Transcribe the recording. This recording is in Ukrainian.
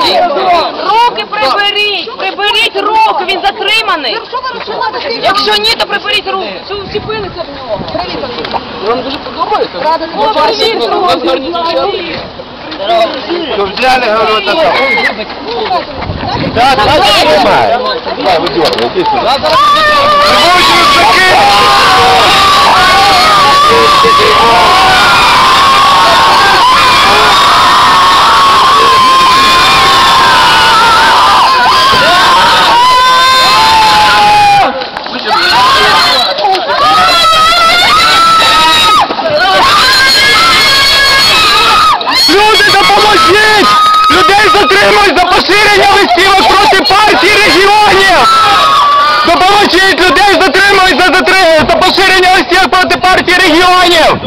затриманий. Руки приберіть, приберіть руки, він затриманий. Якщо ні, то приберіть руки. Що вчепилися в нього? Вам дуже подобається? Ну, приберіть руки. Что взяли, говорю, это так. Да, да, снимай. Давай, выдергивай, иди сюда. Люди, Людей затримують за поширення листівок проти партії регіонів! Допоможіть! Людей затримують за, затримують за поширення листівок проти партії регіонів!